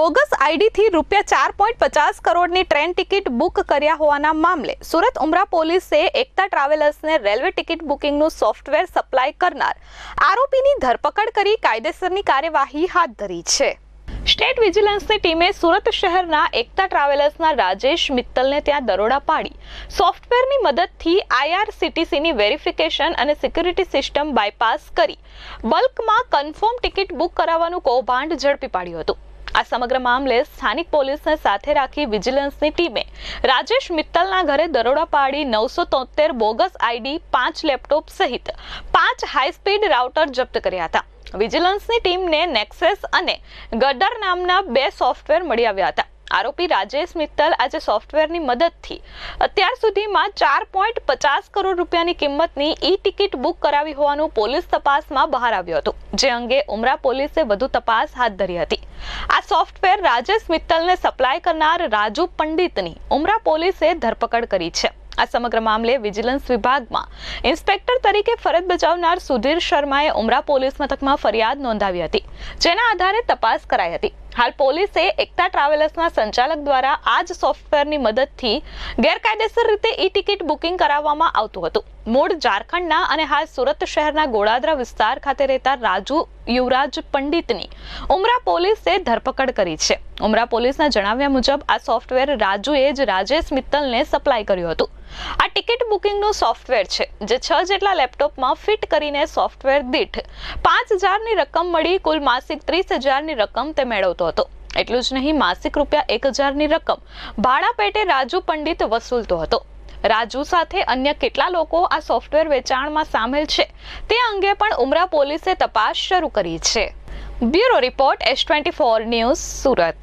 Bogus આઈડીથી રૂપિયા ચાર point પચાસ કરોડની ટ્રેન ટિકિટ બુક કર્યા હોવાના મામલે સુરત ઉમરા પોલીસે એકતા ટ્રાવેલર્સને રેલવે ટિકિટ બુકિંગનું સોફ્ટવેર સપ્લાય કરનાર આરોપીની ધરપકડ કરી કાયદેસરની કાર્યવાહી હાથ ધરી છે. સ્ટેટ વિજિલન્સની ટીમે સુરત શહેરના એકતા ટ્રાવેલર્સના રાજેશ મિત્તલને ત્યાં દરોડા પાડી. સોફ્ટવેરની મદદથી આઈઆરસીટીસીની વેરિફિકેશન અને સિક્યુરિટી સિસ્ટમ બાયપાસ કરી. બલ્કમાં કન્ફર્મ ટિકિટ બુક કરાવવાનું કૌભાંડ ઝડપી પાડ્યું હતું. આ સમગ્ર મામલે સ્થાનિક પોલીસને સાથે રાખી વિજિલન્સની ટીમે રાજેશ મિત્તલના ઘરે દરોડા પાડી નવસો તોતેર બોગસ આઈડી, પાંચ લેપટોપ સહિત પાંચ હાઈસ્પીડ રાઉટર જપ્ત કર્યા હતા. વિજિલન્સની ટીમને નેક્સેસ અને ગડર નામના બે સોફ્ટવેર મળી આવ્યા હતા. આરોપી રાજેશ મિત્તલ આજે સોફ્ટવેરની મદદથી અત્યાર સુધીમાં ચાર પોઈન્ટ પચાસ કરોડ રૂપિયાની કિંમતની ઈ ટિકિટ બુક કરાવી હોવાનું પોલીસ તપાસમાં બહાર આવ્યું હતું, જે અંગે ઉમરા પોલીસે વધુ તપાસ હાથ ધરી હતી. આ સોફ્ટવેર રાજેશ મિત્તલને સપ્લાય કરનાર રાજુ પંડિતની ઉમરા પોલીસે ધરપકડ કરી છે. આ સમગ્ર મામલે વિજિલન્સ વિભાગમાં ઇન્સ્પેક્ટર તરીકે ફરજ બજાવનાર સુધીર શર્માએ ઉમરા પોલીસ મથકમાં ફરિયાદ નોંધાવી હતી, જેના આધારે તપાસ કરાઈ હતી. હાલ પોલીસે એકતા ટ્રાવેલર્સના સંચાલક દ્વારા આ જ સોફ્ટવેરની મદદથી ગેરકાયદેસર રીતે ઈ ટિકિટ બુકિંગ કરાવવામાં આવતું હતું. મૂળ ઝારખંડના અને હાલ સુરત શહેરના ગોળાદરા વિસ્તાર ખાતે રહેતા રાજુ યુવરાજ પંડિતની ઉમરા પોલીસે ધરપકડ કરી છે. ઉમરા પોલીસના જણાવ્યા મુજબ આ સોફ્ટવેર રાજુએ જ રાજેશ મિત્તલને સપ્લાય કર્યું હતું. આ ટિકિટ બુકિંગનું સોફ્ટવેર છે, જે છ જેટલા લેપટોપમાં ફિટ કરીને સોફ્ટવેર દીઠ પાંચ હજારની રકમ મળી, કુલ માસિક ત્રીસ હજારની રકમ તે મેળવતો હતો. એટલું જ નહીં, માસિક રૂપિયા એક હજારની રકમ ભાડા પેટે રાજુ પંડિત વસૂલતો હતો. રાજુ સાથે અન્ય કેટલા લોકો આ સોફ્ટવેર વેચાણમાં સામેલ છે તે અંગે પણ ઉમરા પોલીસે તપાસ શરૂ કરી છે. Bureau report S twenty four news Surat.